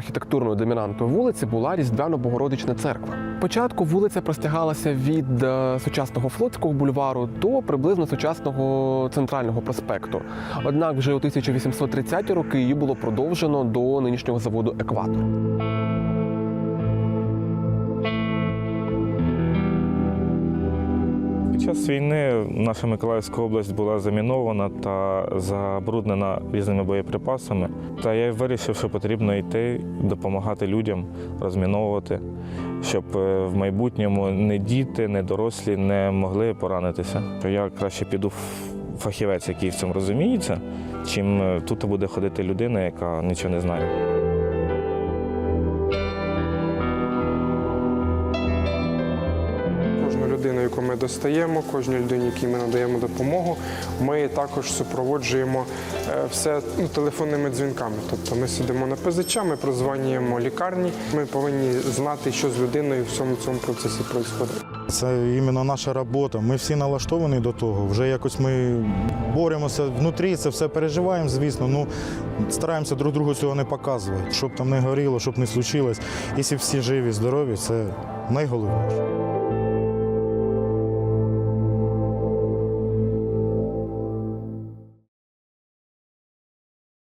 архітектурною домінантою вулиці була Різдвяно-Богородична церква. Спочатку вулиця простягалася від е, сучасного флотського бульвару до приблизно сучасного центрального проспекту. Однак вже у 1830-ті роки її було продовжено до нинішнього заводу Екватор. Час війни наша Миколаївська область була замінована та забруднена різними боєприпасами. Та я вирішив, що потрібно йти, допомагати людям розміновувати, щоб е, в майбутньому не діти, не дорослі не могли поранитися. Я краще піду в фахівець, який в цьому розуміється, чим е, тут буде ходити людина, яка нічого не знає. Людину, яку ми достаємо, кожній людині, якій ми надаємо допомогу, ми також супроводжуємо е, все ну, телефонними дзвінками. Тобто ми сидимо на ПЗЧ, ми прозванюємо лікарні. Ми повинні знати, що з людиною в цьому цьому процесі відбувається. Це іменно наша робота. Ми всі налаштовані до того. Вже якось ми боремося внутрі, це все переживаємо, звісно. Ну стараємося друг другу цього не показувати, щоб там не горіло, щоб не случилось. Якщо всі живі, здорові, це найголовніше.